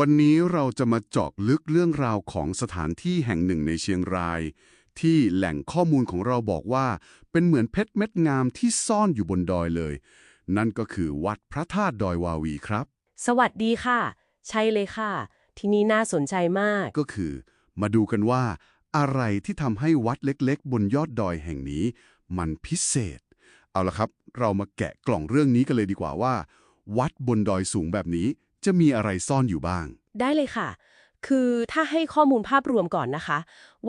วันนี้เราจะมาเจาะลึกเรื่องราวของสถานที่แห่งหนึ่งในเชียงราย ที่แหล่งข้อมูลของเราบอกว่า เป็นเหมือนเพชรเม็ดงามที่ซ่อนอยู่บนดอยเลย นั่นก็คือวัดพระธาตุดอยวาวีครับ สวัสดีค่ะ ใช่เลยค่ะ ที่นี่น่าสนใจมาก ก็คือ มาดูกันว่า อะไรที่ทำให้วัดเล็กๆ บนยอดดอยแห่งนี้ มันพิเศษ เอาละครับ เรามาแกะกล่องเรื่องนี้กันเลยดีกว่าว่า วัดบนดอยสูงแบบนี้ จะมีอะไรซ่อนอยู่บ้าง ได้เลยค่ะ คือถ้าให้ข้อมูลภาพรวมก่อนนะคะ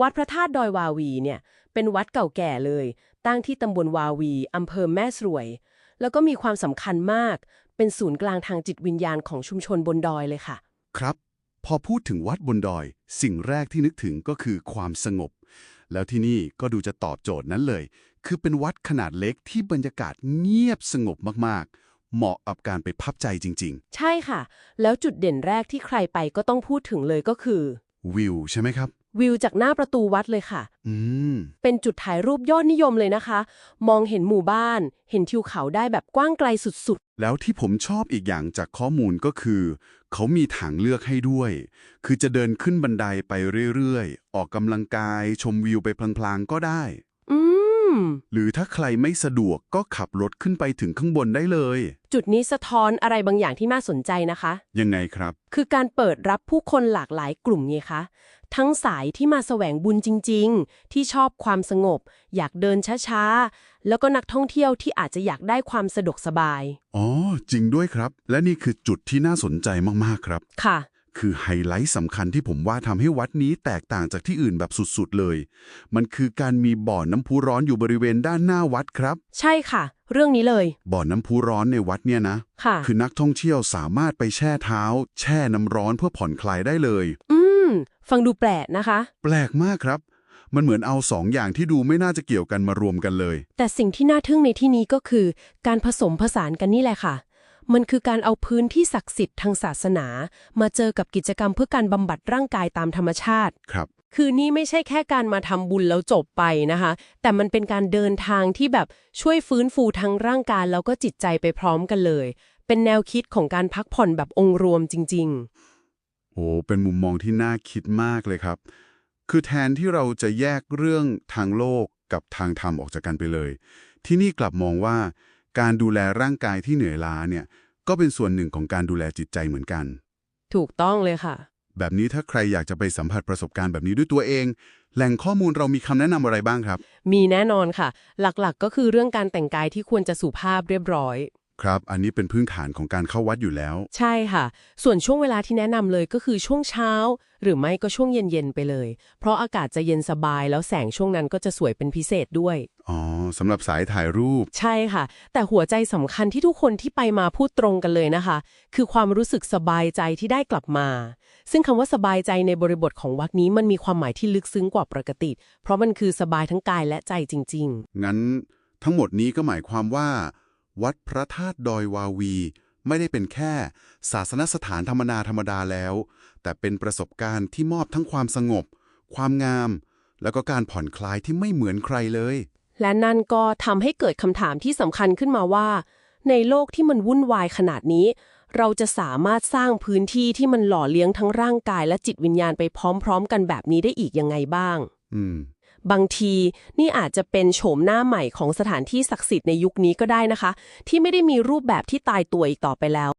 วัดพระธาตุดอยวาวีเนี่ยเป็นวัดเก่าแก่เลย ตั้งที่ตำบลวาวีอำเภอแม่สรวย แล้วก็มีความสำคัญมาก เป็นศูนย์กลางทางจิตวิญญาณของชุมชนบนดอยเลยค่ะ ครับ พอพูดถึงวัดบนดอย สิ่งแรกที่นึกถึงก็คือความสงบ แล้วที่นี่ก็ดูจะตอบโจทย์นั้นเลย คือเป็นวัดขนาดเล็กที่บรรยากาศเงียบสงบมากๆ เหมาะกับการไปพับใจจริง ใช่ค่ะ แล้วจุดเด่นแรกที่ใครไปก็ต้องพูดถึงเลยก็คือ ๆ วิวใช่ไหมครับ วิวจากหน้าประตูวัดเลยค่ะ อืม เป็นจุดถ่ายรูปยอดนิยมเลยนะคะ มองเห็นหมู่บ้าน เห็นทิวเขาได้แบบกว้างไกลสุดแล้วที่ผมชอบอีกอย่างจากข้อมูลก็คือ เขามีทางเลือกให้ด้วย คือจะเดินขึ้นบันไดไปเรื่อย ๆ ออกกำลังกายชมวิวไปพลางๆก็ได้ๆอืม หรือถ้าใครไม่สะดวกก็ขับรถขึ้นไปถึงข้างบนได้เลย จุดนี้สะท้อนอะไรบางอย่างที่น่าสนใจนะคะ ยังไงครับ คือการเปิดรับผู้คนหลากหลายกลุ่มไงคะ ทั้งสายที่มาแสวงบุญจริง ๆ ที่ชอบความสงบ อยากเดินช้าๆ แล้วก็นักท่องเที่ยวที่อาจจะอยากได้ความสะดวกสบาย อ๋อ จริงด้วยครับ และนี่คือจุดที่น่าสนใจมากๆครับ ค่ะ คือไฮไลท์สำคัญที่ผมว่าทำให้วัดนี้แตกต่างจากที่อื่นแบบสุดๆเลย มันคือการมีบ่อน้ำพุร้อนอยู่บริเวณด้านหน้าวัดครับ ใช่ค่ะ เรื่องนี้เลย บ่อน้ำพุร้อนในวัดเนี่ยนะค่ะ คือนักท่องเที่ยวสามารถไปแช่เท้า แช่น้ำร้อนเพื่อผ่อนคลายได้เลย อืม ฟังดูแปลกนะคะ แปลกมากครับ มันเหมือนเอาสองอย่างที่ดูไม่น่าจะเกี่ยวกันมารวมกันเลย แต่สิ่งที่น่าทึ่งในที่นี้ก็คือ การผสมผสานกันนี่แหละค่ะ มันคือการเอาพื้นที่ศักดิ์สิทธิ์ทางศาสนา มาเจอกับกิจกรรมเพื่อการบำบัดร่างกายตามธรรมชาติ ครับ คือนี่ไม่ใช่แค่การมาทำบุญแล้วจบไปนะคะ แต่มันเป็นการเดินทางที่แบบช่วยฟื้นฟูทั้งร่างกายแล้วก็จิตใจไปพร้อมกันเลย เป็นแนวคิดของการพักผ่อนแบบองค์รวมจริงโอ้เป็นมุมมองที่น่าคิดมากเลยครับ คือแทนที่เราจะแยกเรื่องทางโลกกับทางธรรมออกจากกันไปเลย ที่นี่กลับมองว่า การดูแลร่างกายที่เหนื่อยล้าเนี่ยก็เป็นส่วนหนึ่งของการดูแลจิตใจเหมือนกันๆถูกต้องเลยค่ะ แบบนี้ถ้าใครอยากจะไปสัมผัสประสบการณ์แบบนี้ด้วยตัวเอง แหล่งข้อมูลเรามีคำแนะนำอะไรบ้างครับ มีแน่นอนค่ะ หลักๆ ก็คือเรื่องการแต่งกายที่ควรจะสุภาพเรียบร้อย ครับ อันนี้เป็นพื้นฐานของการเข้าวัดอยู่แล้ว ใช่ค่ะ ส่วนช่วงเวลาที่แนะนำเลยก็คือช่วงเช้า หรือไม่ก็ช่วงเย็นๆไปเลย เพราะอากาศจะเย็นสบายแล้วแสงช่วงนั้นก็จะสวยเป็นพิเศษด้วย อ๋อสำหรับสายถ่ายรูป ใช่ค่ะ แต่หัวใจสำคัญที่ทุกคนที่ไปมาพูดตรงกันเลยนะคะ คือความรู้สึกสบายใจที่ได้กลับมา ซึ่งคำว่าสบายใจในบริบทของวักนี้มันมีความหมายที่ลึกซึ้งกว่าปกติ เพราะมันคือสบายทั้งกายและใจจริง งั้นทั้งหมดนี้ก็หมายความว่า วัดพระธาตุดอยวาวี ไม่ได้เป็นแค่ศาสนสถานธรรมนาธรรมดาแล้ว แต่เป็นประสบการณ์ที่มอบทั้งความสงบ ความงาม แล้วก็การผ่อนคลายที่ไม่เหมือนใครเลยๆ และนั่นก็ทำให้เกิดคำถามที่สำคัญขึ้นมาว่า ในโลกที่มันวุ่นวายขนาดนี้ เราจะสามารถสร้างพื้นที่ที่มันหล่อเลี้ยงทั้งร่างกายและจิตวิญญาณไปพร้อม ๆ กันแบบนี้ได้อีกยังไงบ้าง อืม บางทีนี่อาจจะเป็นโฉมหน้าใหม่ของสถานที่ศักดิ์สิทธิ์ในยุคนี้ก็ได้นะคะ ที่ไม่ได้มีรูปแบบที่ตายตัวอีกต่อไปแล้ว